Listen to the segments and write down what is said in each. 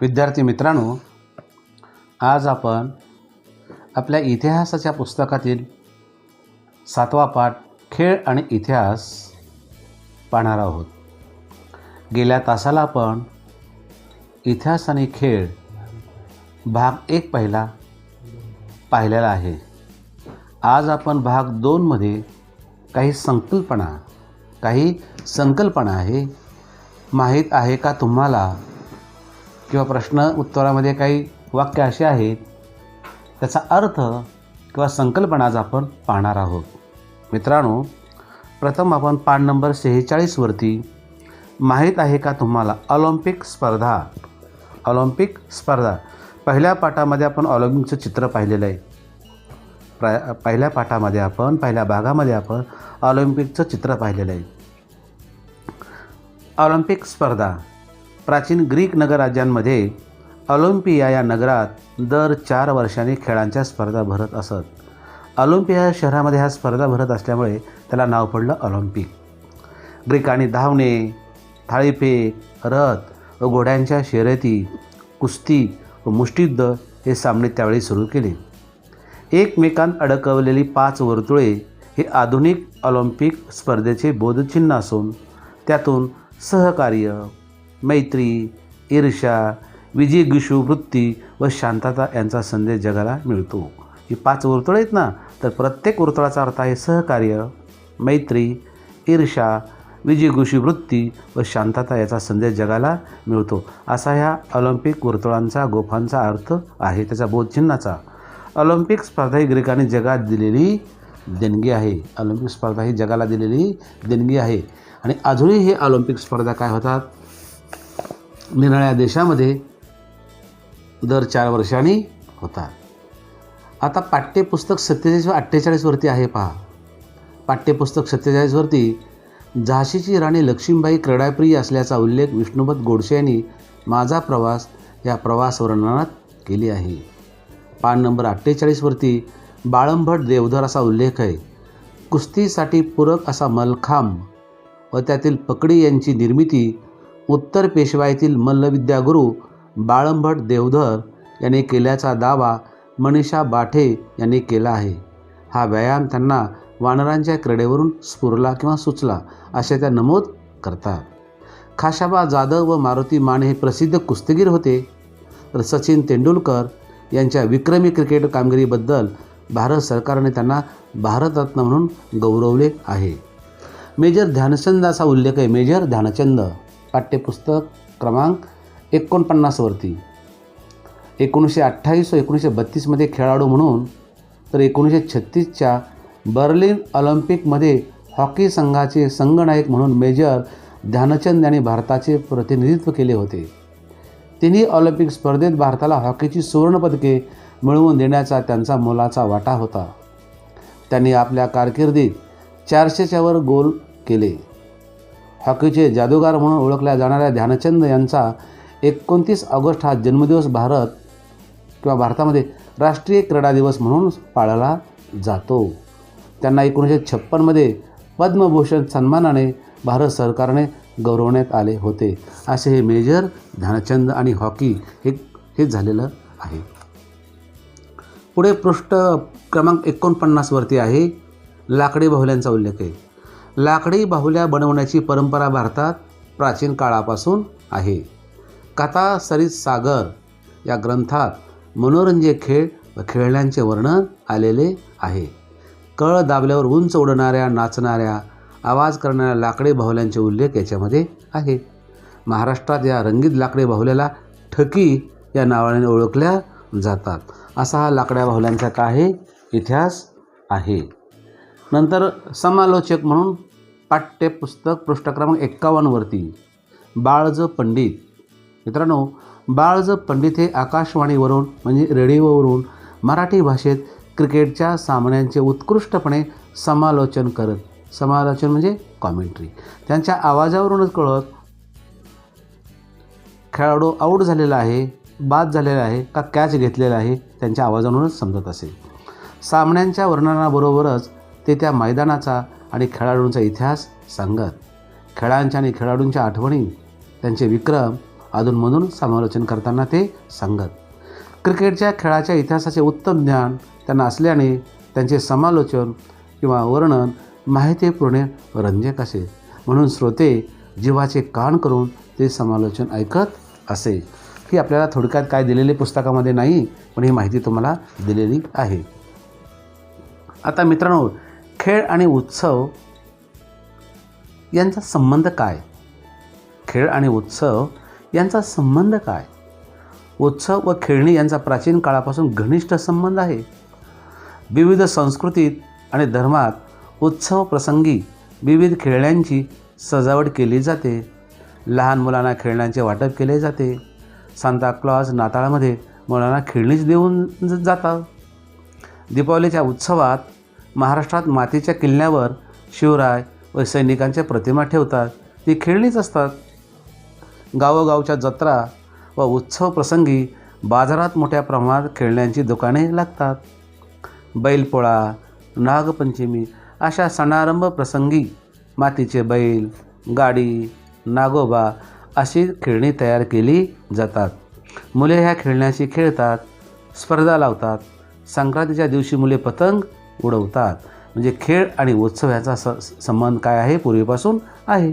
विद्यार्थी मित्रांनो आज आपण आपल्या इतिहासाच्या पुस्तकातील सातवा पाठ खेळ आणि इतिहास पाहणार आहोत. गेल्या तासाला आपण इतिहास आणि खेळ भाग एक पहिला पाहिलेला आहे. आज आपण भाग दोनमध्ये काही संकल्पना काही संकल्पना आहे. माहीत आहे का तुम्हाला? किंवा प्रश्न उत्तरामध्ये काही वाक्य असे आहेत त्याचा अर्थ किंवा संकल्पना आज आपण पाहणार आहोत. मित्रांनो प्रथम आपण पान नंबर सेहेचाळीसवरती माहीत आहे का तुम्हाला ऑलिम्पिक स्पर्धा? ऑलिम्पिक स्पर्धा. पहिल्या पाठामध्ये आपण ऑलिम्पिकचं चित्र पाहिलेलं आहे. प्रा पहिल्या पाठामध्ये आपण पहिल्या भागामध्ये आपण ऑलिम्पिकचं चित्र पाहिलेलं आहे. ऑलिम्पिक स्पर्धा. प्राचीन ग्रीक नगरराज्यांमध्ये ऑलिम्पिया या नगरात दर चार वर्षांनी खेळांच्या स्पर्धा भरत असत. ऑलिम्पिया या शहरामध्ये ह्या स्पर्धा भरत असल्यामुळे त्याला नाव पडलं ऑलिम्पिक. ग्रीकांनी धावणे थाळीफेक रथ व घोड्यांच्या शर्यती कुस्ती व मुष्टियुद्ध हे सामने त्यावेळी सुरू केले. एकमेकांत अडकवलेली पाच वर्तुळे हे आधुनिक ऑलिम्पिक स्पर्धेचे बोधचिन्ह असून त्यातून सहकार्य मैत्री ईर्षा विजयगिषू वृत्ती व शांतता यांचा संदेश जगाला मिळतो. ही पाच वर्तुळं आहेत ना तर प्रत्येक वर्तुळाचा अर्थ आहे सहकार्य मैत्री ईर्षा विजयगुषी वृत्ती व शांतता याचा संदेश जगाला मिळतो. असा ह्या ऑलिम्पिक वर्तुळांचा गोफांचा अर्थ आहे त्याचा बोधचिन्हाचा ऑलिम्पिक स्पर्धा ही ग्रीकांनी जगात दिलेली देणगी आहे. ऑलिम्पिक स्पर्धा ही जगाला दिलेली देणगी आहे. आणि अजूनही हे ऑलिम्पिक स्पर्धा काय होतात? निराळ्या देशामध्ये दर चार वर्षांनी होतात आता पाठ्यपुस्तक सत्तेचाळीस व अठ्ठेचाळीसवरती आहे पहा. पाठ्यपुस्तक सत्तेचाळीसवरती झाशीची राणी लक्ष्मीबाई क्रीडाप्रिय असल्याचा उल्लेख विष्णुपत गोडसे यांनी माझा प्रवास या प्रवास वर्णनात केली आहे. पान नंबर अठ्ठेचाळीसवरती बाळंभट देवधर असा उल्लेख आहे. कुस्तीसाठी पूरक असा मलखांब व त्यातील पकडी यांची निर्मिती उत्तर पेशवाईतील मल्लविद्यागुरू बाळंभट देवधर यांनी केल्याचा दावा मनीषा बाठे यांनी केला आहे. हा व्यायाम त्यांना वानरांच्या क्रीडेवरून स्फुरला किंवा सुचला असे त्या नमूद करतात. खाशाबा जाधव व मारुती माने हे प्रसिद्ध कुस्तीगीर होते. तर सचिन तेंडुलकर यांच्या विक्रमी क्रिकेट कामगिरीबद्दल भारत सरकारने त्यांना भारतरत्न म्हणून गौरवले आहे. मेजर ध्यानचंदाचा उल्लेख आहे. मेजर ध्यानचंद पाठ्यपुस्तक क्रमांक एकोणपन्नासवरती. एकोणीसशे अठ्ठावीस व एकोणीसशे बत्तीसमध्ये खेळाडू म्हणून तर एकोणीसशे छत्तीसच्या बर्लिन ऑलिम्पिकमध्ये हॉकी संघाचे संघनायक म्हणून मेजर ध्यानचंद यांनी भारताचे प्रतिनिधित्व केले होते. तिन्ही ऑलिम्पिक स्पर्धेत भारताला हॉकीची सुवर्णपदके मिळवून देण्याचा त्यांचा मोलाचा वाटा होता. त्यांनी आपल्या कारकिर्दीत चारशेच्यावर गोल केले. हॉकीचे जादूगार म्हणून ओळखल्या जाणाऱ्या ध्यानचंद यांचा एकोणतीस ऑगस्ट हा जन्मदिवस भारत किंवा भारतामध्ये राष्ट्रीय क्रीडा दिवस म्हणून पाळला जातो. त्यांना एकोणीसशे छप्पनमध्ये पद्मभूषण सन्मानाने भारत सरकारने गौरवण्यात आले होते. असे हे मेजर ध्यानचंद आणि हॉकी हे हे झालेलं आहे. पुढे पृष्ठ क्रमांक एकोणपन्नासवरती आहे. लाकडी बाहुल्यांचा उल्लेख आहे. लाकडी बाहुल्या बनवण्याची परंपरा भारतात प्राचीन काळापासून आहे. कथा सरित सागर या ग्रंथात मनोरंजक खेळ व खेळण्यांचे वर्णन आलेले आहे. कळ दाबल्यावर उंच उडणाऱ्या नाचणाऱ्या आवाज करणाऱ्या लाकडी बाहुल्यांचे उल्लेख याच्यामध्ये आहे. महाराष्ट्रात या रंगीत लाकडी बाहुल्याला ठकी या नावाने ओळखल्या जातात. असा हा लाकड्या बाहुल्यांचा काय इतिहास आहे. नंतर समालोचक म्हणून पाठ्यपुस्तक पृष्ठ क्रमांक एक्कावन्नवरती. बाळज पंडित. मित्रांनो बाळज पंडित हे आकाशवाणीवरून म्हणजे रेडिओवरून मराठी भाषेत क्रिकेटच्या सामन्यांचे उत्कृष्टपणे समालोचन करत समालोचन म्हणजे कॉमेंट्री त्यांच्या आवाजावरूनच कळत खेळाडू आऊट झालेला आहे बाद झालेला आहे का कॅच घेतलेला आहे त्यांच्या आवाजावरूनच समजत असेल. सामन्यांच्या वर्णनाबरोबरच ते त्या मैदानाचा आणि खेळाडूंचा इतिहास सांगत. खेळांच्या आणि खेळाडूंच्या आठवणी त्यांचे विक्रम अधूनमधून समालोचन करताना ते सांगत. क्रिकेटच्या खेळाच्या इतिहासाचे उत्तम ज्ञान त्यांना असल्याने त्यांचे समालोचन किंवा वर्णन माहितीपूर्ण रंजक असे. म्हणून श्रोते जीवाचे कान करून ते समालोचन ऐकत असे. ही आपल्याला थोडक्यात काय दिलेली पुस्तकामध्ये नाही पण ही माहिती तुम्हाला दिलेली आहे. आता मित्रांनो खेळ आणि उत्सव यांचा संबंध काय? खेळ आणि उत्सव यांचा संबंध काय? उत्सव व खेळणी यांचा प्राचीन काळापासून घनिष्ठ संबंध आहे. विविध संस्कृतीत आणि धर्मात उत्सव प्रसंगी विविध खेळण्यांची सजावट केली जाते. लहान मुलांना खेळण्यांचे वाटप केले जाते. सांताक्लॉज नाताळामध्ये मुलांना खेळणीच देऊन जातात. दीपावलीच्या उत्सवात महाराष्ट्रात मातीच्या किल्ल्यावर शिवराय व सैनिकांच्या प्रतिमा ठेवतात. ती खेळणीच असतात. गावोगावच्या जत्रा व उत्सव प्रसंगी बाजारात मोठ्या प्रमाणात खेळण्यांची दुकाने लागतात. बैलपोळा नागपंचमी अशा सणारंभ प्रसंगी मातीचे बैल गाडी नागोबा अशी खेळणी तयार केली जातात. मुले ह्या खेळण्याशी खेळतात स्पर्धा लावतात. संक्रांतीच्या दिवशी मुले पतंग उडवतात. म्हणजे खेळ आणि उत्सव याचा स संबंध काय आहे? पूर्वीपासून आहे.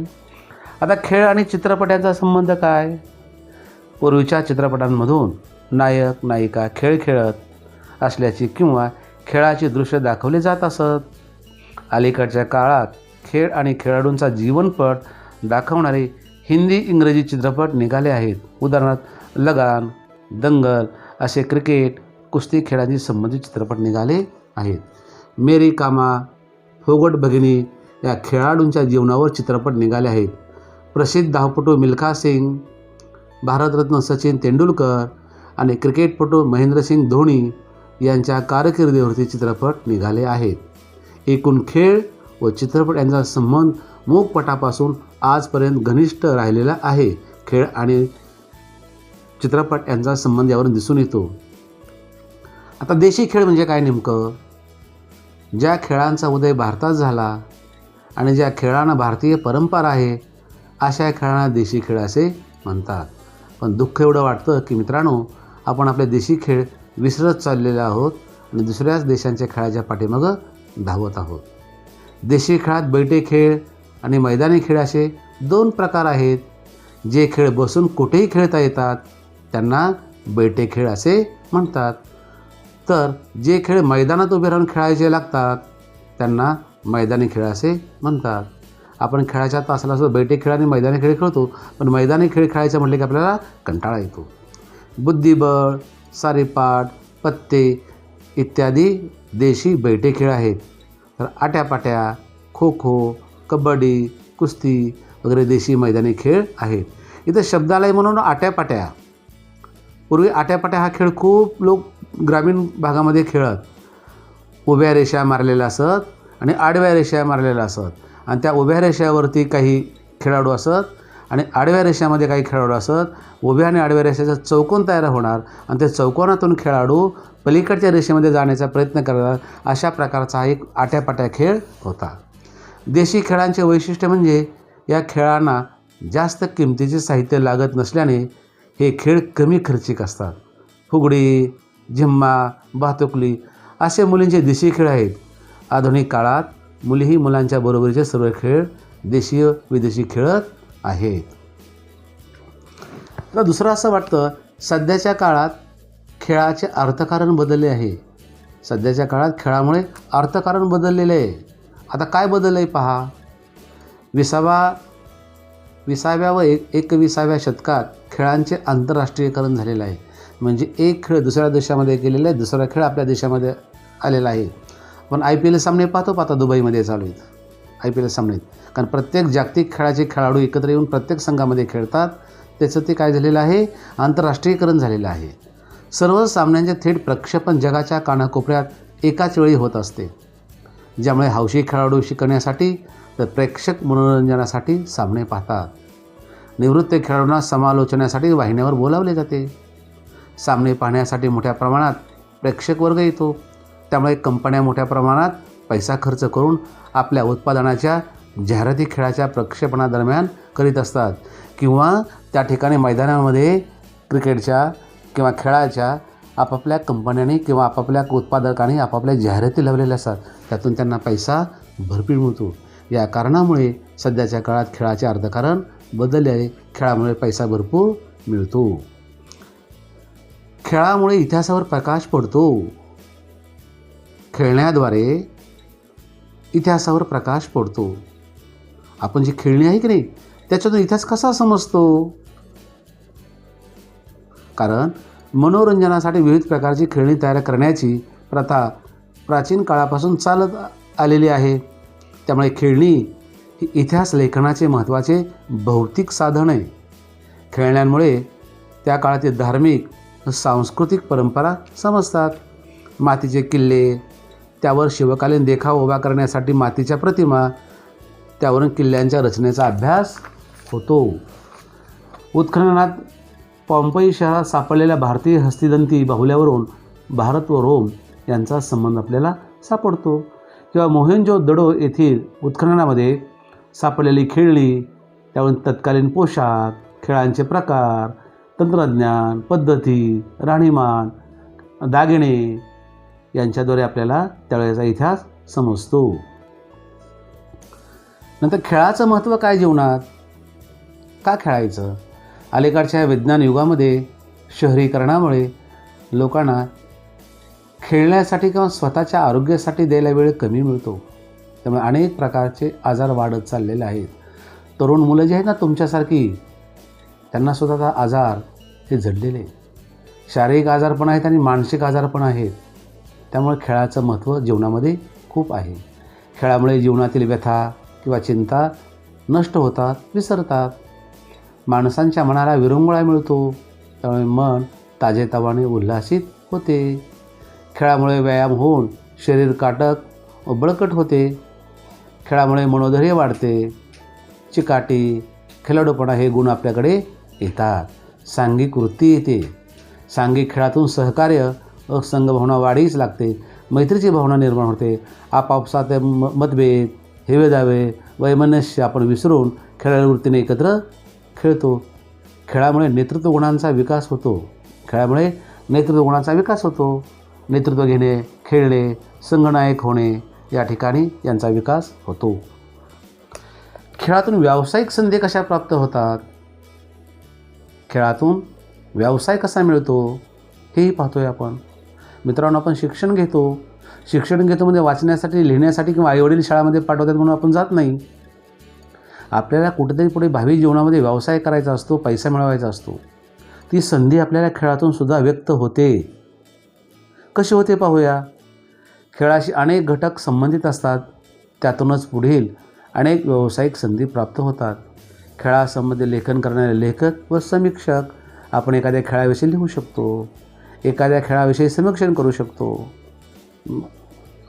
आता खेळ आणि चित्रपटांचा संबंध काय? पूर्वीच्या चित्रपटांमधून नायक नायिका खेळ खेळत असल्याची किंवा खेळाची दृश्य दाखवले जात असत. अलीकडच्या काळात खेळ आणि खेळाडूंचा जीवनपट दाखवणारे हिंदी इंग्रजी चित्रपट निघाले आहेत. उदाहरणार्थ लगान दंगल असे क्रिकेट कुस्ती खेळांशी संबंधित चित्रपट निघाले आहेत. मेरी कामा फोगट भगिनी या खेळाडूंच्या जीवनावर चित्रपट निघाले आहेत. प्रसिद्ध धावपटू मिल्खा सिंग भारतरत्न सचिन तेंडुलकर आणि क्रिकेटपटू महेंद्रसिंग धोनी यांच्या कारकिर्दीवरती चित्रपट निघाले आहेत. एकूण खेळ व चित्रपट यांचा संबंध मूकपटापासून आजपर्यंत घनिष्ठ राहिलेला आहे. खेळ आणि चित्रपट यांचा संबंध यावरून दिसून येतो. आता देशी खेळ म्हणजे काय नेमकं? ज्या खेळांचा उदय भारतात झाला आणि ज्या खेळांना भारतीय परंपरा आहे अशा खेळांना देशी खेळ असे म्हणतात. पण दुःख एवढं वाटतं की मित्रांनो आपण आपले देशी खेळ विसरत चाललेले आहोत आणि दुसऱ्याच देशांच्या खेळाच्या पाठीमागं धावत आहोत. देशी खेळात बैठे खेळ आणि मैदानी खेळ असे दोन प्रकार आहेत. जे खेळ बसून कुठेही खेळता येतात त्यांना बैठे खेळ असे म्हणतात. तर जे खेळ मैदानात उभे राहून खेळायचे लागतात त्यांना मैदानी खेळ असे म्हणतात. आपण खेळाच्या तासाला असं बैठे खेळ आणि मैदानी खेळ खेळतो पण मैदानी खेळ खेळायचं म्हटलं की आपल्याला कंटाळा येतो. बुद्धिबळ सारेपाट पत्ते इत्यादी देशी बैठे खेळ आहेत. तर आट्यापाट्या खो खो कबड्डी कुस्ती वगैरे देशी मैदानी खेळ आहेत. इथं शब्दालय म्हणून आट्यापाट्या. पूर्वी आट्यापाट्या हा खेळ खूप लोक ग्रामीण भागामध्ये खेळत. उभ्या रेषा मारलेल्या असत आणि आडव्या रेषा मारलेल्या असत. आणि त्या उभ्या रेषावरती काही खेळाडू असत आणि आडव्या रेषामध्ये काही खेळाडू असत. उभ्या आणि आडव्या रेषेचा चौकोन तयार होणार आणि त्या चौकोनातून खेळाडू पलीकडच्या रेषेमध्ये जाण्याचा प्रयत्न करणार अशा प्रकारचा हा एक आट्यापाट्या खेळ होता. देशी खेळांचे वैशिष्ट्य म्हणजे या खेळांना जास्त किमतीचे साहित्य लागत नसल्याने हे खेळ कमी खर्चिक असतात. फुगडी झिम्मा भातुकली असे मुलींचे देशी खेळ आहेत. आधुनिक काळात मुलीही मुलांच्या बरोबरीचे सर्व खेळ देशीय विदेशी खेळत आहेत. तर दुसरं असं वाटतं सध्याच्या काळात खेळाचे अर्थकारण बदलले आहे. सध्याच्या काळात खेळामुळे अर्थकारण बदललेलं आहे. आता काय बदललं आहे पहा. विसावा विसाव्या व एक एकविसाव्या शतकात खेळांचे आंतरराष्ट्रीयकरण झालेलं आहे. म्हणजे एक खेळ दुसऱ्या देशामध्ये गेलेला आहे दुसरा खेळ आपल्या देशामध्ये आलेला आहे. पण आय पी एल सामने पाहतो पाहता दुबईमध्ये चालू आहेत. आय पी एल सामने कारण प्रत्येक जागतिक खेळाचे खेळाडू एकत्र येऊन प्रत्येक संघामध्ये खेळतात. त्याचं ते काय झालेलं आहे? आंतरराष्ट्रीयकरण झालेलं आहे. सर्व सामन्यांचे थेट प्रक्षेपण जगाच्या कानाकोपऱ्यात एकाच वेळी होत असते. ज्यामुळे हौशी खेळाडू शिकण्यासाठी तर प्रेक्षक मनोरंजनासाठी सामने पाहतात. निवृत्त खेळाडूंना समालोचनासाठी वाहिन्यावर बोलावले जाते. सामने पाहण्यासाठी मोठ्या प्रमाणात प्रेक्षक वर्ग येतो. त्यामुळे कंपन्या मोठ्या प्रमाणात पैसा खर्च करून आपल्या उत्पादनाच्या जाहिराती खेळाच्या प्रक्षेपणादरम्यान करीत असतात किंवा त्या ठिकाणी मैदानामध्ये क्रिकेटच्या किंवा खेळाच्या आपापल्या कंपन्यांनी किंवा आपापल्या उत्पादकांनी आपापल्या जाहिराती लावलेल्या असतात. त्यातून त्यांना पैसा भरपूर मिळतो. या कारणामुळे सध्याच्या काळात खेळाचे अर्थकारण बदलले आहे. खेळामुळे पैसा भरपूर मिळतो. खेळामुळे इतिहासावर प्रकाश पडतो. खेळण्याद्वारे इतिहासावर प्रकाश पडतो. आपण जी खेळणी आहे की नाही त्याच्यातून इतिहास कसा समजतो? कारण मनोरंजनासाठी विविध प्रकारची खेळणी तयार करण्याची प्रथा प्राचीन काळापासून चालत आलेली आहे. त्यामुळे खेळणी ही इतिहास लेखनाचे महत्त्वाचे भौतिक साधन आहे. खेळण्यांमुळे त्या काळातील धार्मिक सांस्कृतिक परंपरा समजतात. मातीचे किल्ले त्यावर शिवकालीन देखाव उभा करण्यासाठी मातीच्या प्रतिमा त्यावरून किल्ल्यांच्या रचनेचा अभ्यास होतो. उत्खननात पॉम्पई शहरात सापडलेल्या भारतीय हस्तिदंती बाहुल्यावरून भारत व रोम यांचा संबंध आपल्याला सापडतो. किंवा मोहेंजो दडो येथील उत्खननामध्ये सापडलेली खेळणी त्यावरून तत्कालीन पोशाख खेळांचे प्रकार तंत्रज्ञान पद्धती राहणीमान दागिने यांच्याद्वारे आपल्याला त्यावेळेचा इतिहास समजतो. नंतर खेळाचं महत्त्व काय जीवनात? का खेळायचं? अलीकडच्या विज्ञान युगामध्ये शहरीकरणामुळे लोकांना खेळण्यासाठी किंवा स्वतःच्या आरोग्यासाठी द्यायला वेळ कमी मिळतो. त्यामुळे अनेक प्रकारचे आजार वाढत चाललेले आहेत. तरुण मुलं जी आहेत ना तुमच्यासारखी त्यांना आता आजार हे जडलेले शारीरिक आजार पण आहेत आणि मानसिक आजार पण आहेत. त्यामुळे खेळाचं महत्त्व जीवनामध्ये खूप आहे. खेळामुळे जीवनातील व्यथा किंवा चिंता नष्ट होतात विसरतात. माणसांच्या मनाला विरंगुळा मिळतो. त्यामुळे मन ताजेतवाने उल्हासित होते. खेळामुळे व्यायाम होऊन शरीर काटक व बळकट होते. खेळामुळे मनोधैर्य वाढते. चिकाटी खेळाडूपणा हे गुण आपल्याकडे येतात. सांघिक वृत्ती येते. सांघिक खेळातून सहकार्य व संघभावना वाढीच लागते. मैत्रीची भावना निर्माण होते. आपापसात म मतभेद हेवेदावे वैमनस्य आपण विसरून खेळाडू वृत्तीने एकत्र खेळतो. खेळामुळे नेतृत्व गुणांचा विकास होतो. खेळामुळे नेतृत्व गुणांचा विकास होतो. नेतृत्व घेणे खेळणे संगनायक होणे या ठिकाणी यांचा विकास होतो. खेळातून व्यावसायिक संधी कशा प्राप्त होतात? खेळातून व्यवसाय कसा मिळतो हेही पाहतोय आपण. मित्रांनो आपण शिक्षण घेतो. शिक्षण घेतो म्हणजे वाचण्यासाठी लिहिण्यासाठी किंवा आईवडील शाळामध्ये पाठवतात म्हणून आपण जात नाही. आपल्याला कुठेतरी पुढे भावी जीवनामध्ये व्यवसाय करायचा असतो पैसा मिळवायचा असतो. ती संधी आपल्याला खेळातून सुद्धा व्यक्त होते. कशी होते पाहूया. खेळाशी अनेक घटक संबंधित असतात. त्यातूनच पुढील अनेक व्यावसायिक संधी प्राप्त होतात. खेळासंबंधी लेखन करणारे लेखक व समीक्षक आपण एखाद्या खेळाविषयी लिहू शकतो. एखाद्या खेळाविषयी समीक्षण करू शकतो.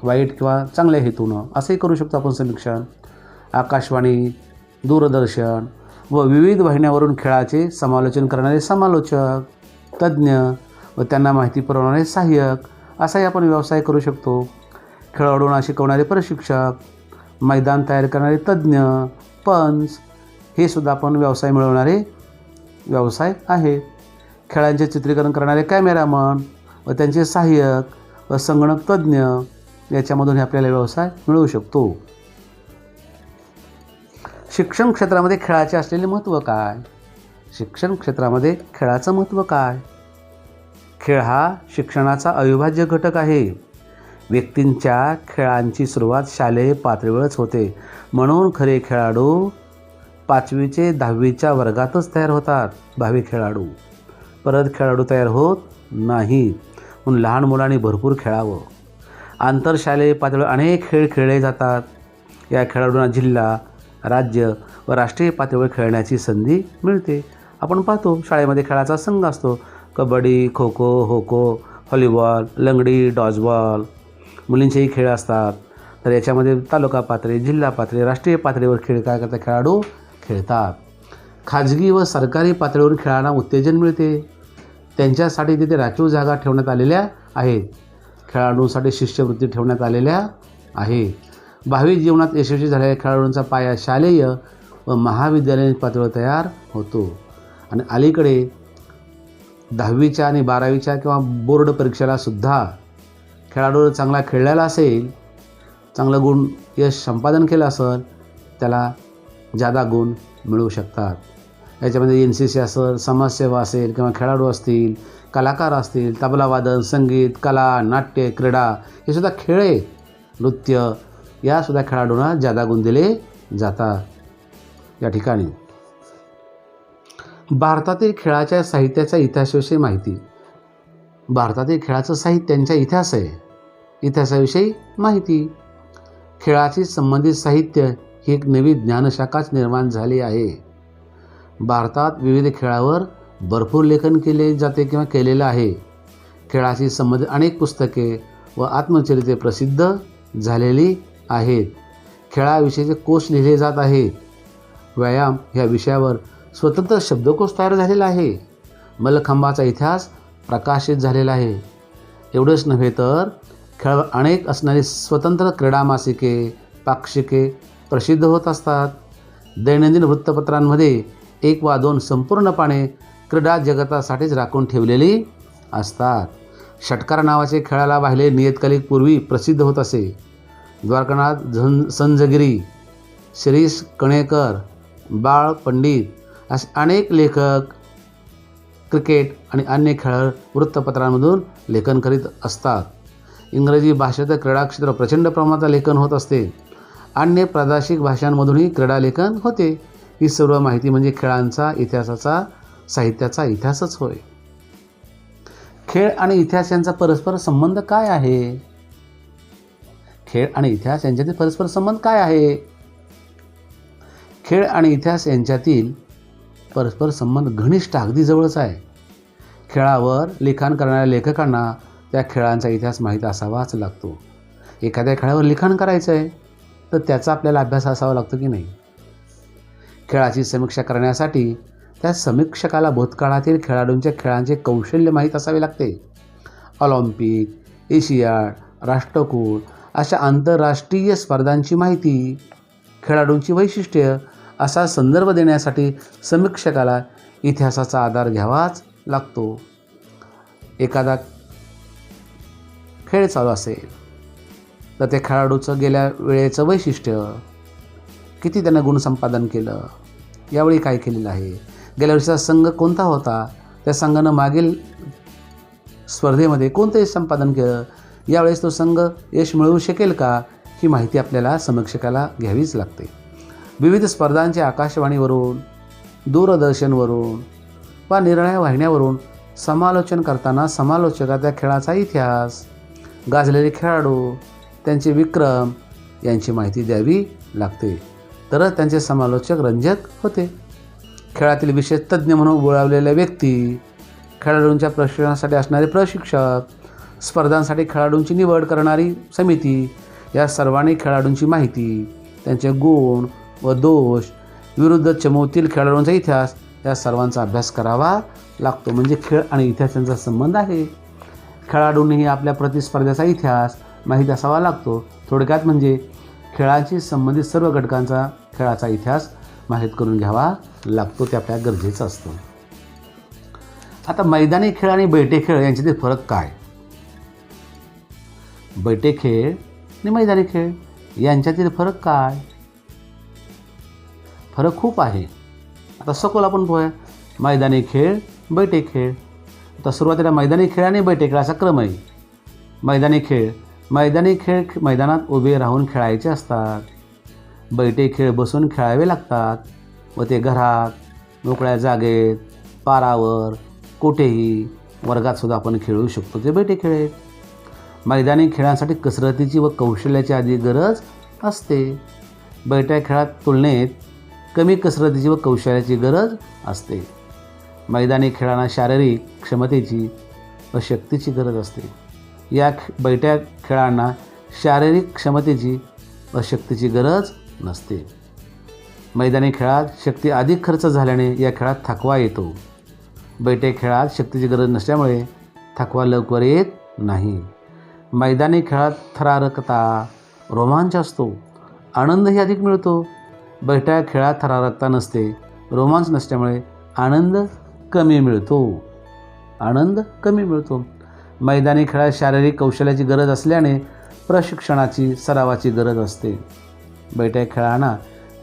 वाईट किंवा चांगल्या हेतूनं असंही करू शकतो आपण समीक्षण. आकाशवाणी दूरदर्शन व विविध वाहिन्यावरून खेळाचे समालोचन करणारे समालोचक तज्ज्ञ व त्यांना माहिती पुरवणारे सहाय्यक असाही आपण व्यवसाय करू शकतो. खेळाडूंना शिकवणारे प्रशिक्षक मैदान तयार करणारे तज्ज्ञ पंच हे सुद्धा आपण व्यवसाय मिळवणारे व्यवसाय आहेत खेळांचे चित्रीकरण करणारे कॅमेरामन व त्यांचे सहाय्यक व संगणक तज्ज्ञ याच्यामधून आपल्याला व्यवसाय मिळवू शकतो. शिक्षण क्षेत्रामध्ये खेळाचे असलेले महत्त्व काय? शिक्षण क्षेत्रामध्ये खेळाचं महत्त्व काय? खेळ हा शिक्षणाचा अविभाज्य घटक आहे. व्यक्तींच्या खेळांची सुरुवात शालेय पातळीवरच होते. म्हणून खरे खेळाडू पाचवीचे दहावीच्या वर्गातच तयार होतात भावी खेळाडू. परत खेळाडू तयार होत नाही. म्हणून लहान मुलांनी भरपूर खेळावं. आंतरशालेय पातळीवर अनेक खेळ खेळले जातात. या खेळाडूंना जिल्हा राज्य व राष्ट्रीय पातळीवर खेळण्याची संधी मिळते. आपण पाहतो शाळेमध्ये खेळाचा संघ असतो. कबड्डी खो खो हो खो व्हॉलीबॉल लंगडी डॉजबॉल मुलींचेही खेळ असतात. तर याच्यामध्ये तालुका पातळी जिल्हा पातळी राष्ट्रीय पातळीवर खेळ काय करतात खेळाडू? खेळतात. खाजगी व सरकारी पातळीवर खेळांना उत्तेजन मिळते. त्यांच्यासाठी तिथे राखीव जागा ठेवण्यात आलेल्या आहेत. खेळाडूंसाठी शिष्यवृत्ती ठेवण्यात आलेल्या आहे भावी जीवनात यशस्वी झालेल्या खेळाडूंचा पाया शालेय व महाविद्यालयीन पातळीवर तयार होतो. आणि अलीकडे दहावीच्या आणि बारावीच्या किंवा बोर्ड परीक्षेला सुद्धा खेळाडू चांगला खेळलेला असेल चांगलं गुण यश संपादन केलं असेल त्याला जादा गुण मिळू शकतात. याच्यामध्ये एन सी सी असेल समाजसेवा असेल किंवा खेळाडू असतील कलाकार असतील तबलावादन संगीत कला नाट्य क्रीडा हे सुद्धा खेळ आहे नृत्य यासुद्धा खेळाडूंना जादा गुण दिले जातात. या ठिकाणी भारतातील खेळाच्या साहित्याच्या इतिहासाविषयी माहिती. भारतातील खेळाचं साहित्य त्यांचा इतिहास आहे. इतिहासाविषयी माहिती. खेळाशी संबंधित साहित्य ही एक नवी ज्ञानशाखाच निर्माण झाली आहे. भारतात विविध खेळावर भरपूर लेखन केले जाते किंवा केलेलं आहे. खेळाशी संबंधित अनेक पुस्तके व आत्मचरित्रे प्रसिद्ध झालेली आहेत. खेळाविषयीचे कोश लिहिले जात आहेत. व्यायाम ह्या विषयावर स्वतंत्र शब्दकोश तयार झालेला आहे. मल्लखांबाचा इतिहास प्रकाशित झालेला आहे. एवढंच नव्हे तर खेळ अनेक असणारी स्वतंत्र क्रीडा मासिके पाक्षिके प्रसिद्ध होत असतात. दैनंदिन वृत्तपत्रांमध्ये एक वा दोन संपूर्णपणे क्रीडा जगतासाठीच राखून ठेवलेली असतात. षटकार नावाचे खेळाला वाहिले नियतकालिक पूर्वी प्रसिद्ध होत असे. द्वारकानाथ झन संजगिरी शिरीष कणेकर बाळ पंडित असे अनेक लेखक क्रिकेट आणि अन्य खेळ वृत्तपत्रांमधून लेखन करीत असतात. इंग्रजी भाषेत क्रीडा क्षेत्र प्रचंड प्रमाणात लेखन होत असते. अन्य प्रादेशिक भाषांमधूनही क्रीडा लेखन होते. ही सर्व माहिती म्हणजे खेळांचा इतिहासाचा साहित्याचा इतिहासच होय. खेळ आणि इतिहास यांचा परस्पर संबंध काय आहे? खेळ आणि इतिहास यांच्यातील परस्पर संबंध काय आहे? खेळ आणि इतिहास यांच्यातील परस्पर संबंध घनिष्ठ अगदी जवळच आहे. खेळावर लिखाण करणाऱ्या लेखकांना त्या खेळांचा इतिहास माहीत असावाच लागतो. एखाद्या खेळावर लिखाण करायचं आहे तर त्याचा आपल्याला अभ्यास असावा लागतो की नाही? खेळाची समीक्षा करण्यासाठी त्या समीक्षकाला भूतकाळातील खेळाडूंच्या खेळांचे कौशल्य माहीत असावे लागते. ऑलिम्पिक एशियाड राष्ट्रकूट अशा आंतरराष्ट्रीय स्पर्धांची माहिती खेळाडूंची वैशिष्ट्य असा संदर्भ देण्यासाठी समीक्षकाला इतिहासाचा आधार घ्यावाच लागतो. एखादा खेळ चालू असेल तर त्या खेळाडूचं गेल्या वेळेचं वैशिष्ट्य किती त्यानं गुणसंपादन केलं यावेळी काय केलेलं आहे? गेल्या वर्षीचा संघ कोणता होता? त्या संघानं मागील स्पर्धेमध्ये कोणतं यश संपादन केलं? यावेळेस तो संघ यश मिळवू शकेल का? ही माहिती आपल्याला समीक्षकाला घ्यावीच लागते. विविध स्पर्धांचे आकाशवाणीवरून दूरदर्शनवरून वा निर्णय वाहिन्यावरून समालोचन करताना समालोचका त्या खेळाचा इतिहास गाजलेले खेळाडू त्यांचे विक्रम यांची माहिती द्यावी लागते. तरच त्यांचे समालोचक रंजक होते. खेळातील विशेष तज्ज्ञ म्हणून बोलावलेल्या व्यक्ती खेळाडूंच्या प्रशिक्षणासाठी असणारे प्रशिक्षक स्पर्धांसाठी खेळाडूंची निवड करणारी समिती या सर्वांनी खेळाडूंची माहिती त्यांचे गुण व दोष विरुद्ध चमवतील खेळाडूंचा इतिहास या सर्वांचा अभ्यास करावा लागतो. म्हणजे खेळ आणि इतिहास यांचा संबंध आहे. खेळाडूंनीही आपल्या प्रतिस्पर्ध्याचा इतिहास माहीत असावा लागतो. थोडक्यात म्हणजे खेळाशी संबंधित सर्व घटकांचा खेळाचा इतिहास माहीत करून घ्यावा लागतो ते आपल्या गरजेचं असतं. आता मैदानी खेळ आणि बैठे खेळ यांच्यातील फरक काय? बैठे खेळ आणि मैदानी खेळ यांच्यातील फरक काय? फरक खूप आहे. आता सखोल आपण पोहूया. मैदानी खेळ बैठे खेळ. आता सुरुवातीला मैदानी खेळ आणि बैठे खेळ असा क्रम आहे मैदानी खेळ मैदानी खेळ मैदानात उभे राहून खेळायचे असतात. बैठे खेळ बसून खेळावे लागतात. व ते घरात मोकळ्या जागेत पारावर कुठेही वर्गातसुद्धा आपण खेळू शकतो ते बैठे खेळ. मैदानी खेळांसाठी कसरतीची व कौशल्याची आधी गरज असते. बैठ्या खेळात तुलनेत कमी कसरतीची व कौशल्याची गरज असते. मैदानी खेळांना शारीरिक क्षमतेची व शक्तीची गरज असते. या बैठ्या खेळांना शारीरिक क्षमतेची व शक्तीची गरज नसते. मैदानी खेळात शक्ती अधिक खर्च झाल्याने या खेळात थकवा येतो. बैठे खेळात शक्तीची गरज नसल्यामुळे थकवा लवकर येत नाही. मैदानी खेळात थरारकता रोमांच असतो. आनंदही अधिक मिळतो. बैठ्या खेळात थरारकता नसते. रोमांच नसल्यामुळे आनंद कमी मिळतो. आनंद कमी मिळतो. मैदानी खेळात शारीरिक कौशल्याची गरज असल्याने प्रशिक्षणाची सरावाची गरज असते. बैठ्या खेळांना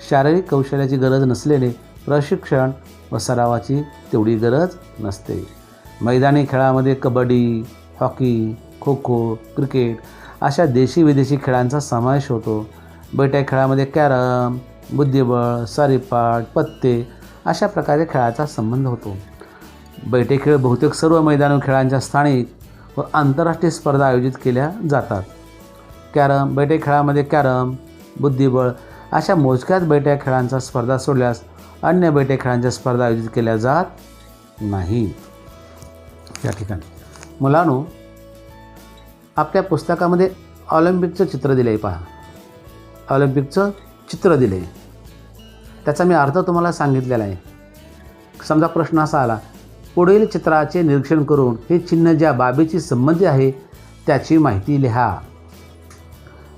शारीरिक कौशल्याची गरज नसल्याने प्रशिक्षण व सरावाची तेवढी गरज नसते. मैदानी खेळामध्ये कबड्डी हॉकी खो खो क्रिकेट अशा देशी विदेशी खेळांचा समावेश होतो. बैठ्या खेळामध्ये कॅरम बुद्धिबळ सारीपाट पत्ते अशा प्रकारे खेळाचा संबंध होतो. बैठे खेळ बहुतेक सर्व मैदानी खेळांच्या स्थानिक व आंतरराष्ट्रीय स्पर्धा आयोजित केल्या जातात. कॅरम बैठे खेळामध्ये कॅरम बुद्धिबळ अशा मोजक्याच बैठ्या खेळांचा स्पर्धा सोडल्यास अन्य बैठे खेळांच्या स्पर्धा आयोजित केल्या जात नाही. या ठिकाणी. मुलांनो आपल्या पुस्तकामध्ये ऑलिम्पिकचं चित्र दिलं आहे पहा. ऑलिम्पिकचं चित्र दिलं आहे त्याचा मी अर्थ तुम्हाला सांगितलेला आहे. समजा प्रश्न असा आला पुढील चित्राचे निरीक्षण करून हे चिन्ह ज्या बाबीची संबंधी आहे त्याची माहिती लिहा.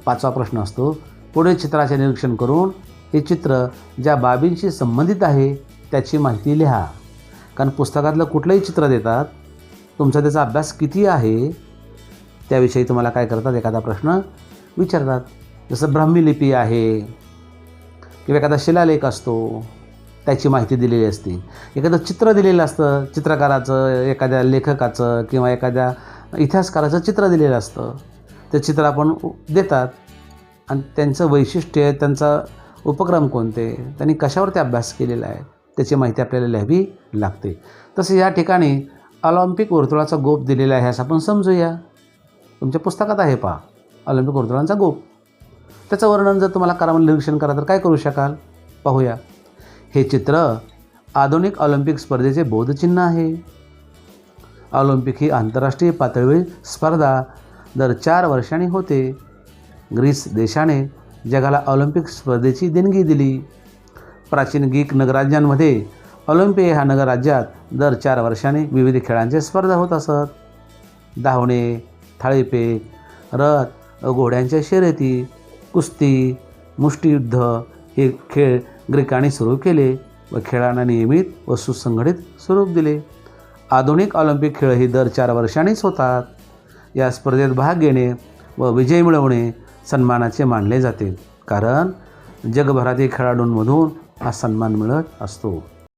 पाचवा प्रश्न असतो पुढील चित्राचे निरीक्षण करून हे चित्र ज्या बाबींशी संबंधित आहे त्याची माहिती लिहा. कारण पुस्तकातलं कुठलंही चित्र देतात तुमचा त्याचा अभ्यास किती आहे त्याविषयी तुम्हाला काय करतात एखादा प्रश्न विचारतात. जसं ब्राह्मीलिपी आहे किंवा एखादा शिलालेख असतो त्याची माहिती दिलेली असते. एखादं चित्र दिलेलं असतं चित्रकाराचं एखाद्या लेखकाचं किंवा एखाद्या इतिहासकाराचं चित्र दिलेलं असतं. ते चित्र आपण देतात. आणि त्यांचं वैशिष्ट्य त्यांचा उपक्रम कोणते त्यांनी कशावरती अभ्यास केलेला आहे त्याची माहिती आपल्याला लिहावी लागते. तसं या ठिकाणी ऑलिम्पिक वर्तुळाचा गोप दिलेला आहे असं आपण समजूया. तुमच्या पुस्तकात आहे पहा ऑलिम्पिक वर्तुळांचा गोप. त्याचं वर्णन जर तुम्हाला करा निरीक्षण करा तर काय करू शकाल? पाहूया. हे चित्र आधुनिक ऑलिम्पिक स्पर्धेचे बोधचिन्ह आहे. ऑलिम्पिक ही आंतरराष्ट्रीय पातळीवरील स्पर्धा दर चार वर्षांनी होते. ग्रीस देशाने जगाला ऑलिम्पिक स्पर्धेची देणगी दिली. प्राचीन ग्रीक नगराज्यांमध्ये ऑलिम्पिया ह्या नगरराज्यात दर चार वर्षांनी विविध खेळांच्या स्पर्धा होत असत. धावणे थाळीपेक रथ घोड्यांच्या शर्यती कुस्ती मुष्टियुद्ध हे खेळ ग्रीकांनी सुरू केले व खेळांना नियमित व सुसंघटित स्वरूप दिले. आधुनिक ऑलिम्पिक खेळ ही दर चार वर्षांनीच होतात. या स्पर्धेत भाग घेणे व विजय मिळवणे सन्मानाचे मानले जाते. कारण जगभरातील खेळाडूंमधून हा सन्मान मिळत असतो.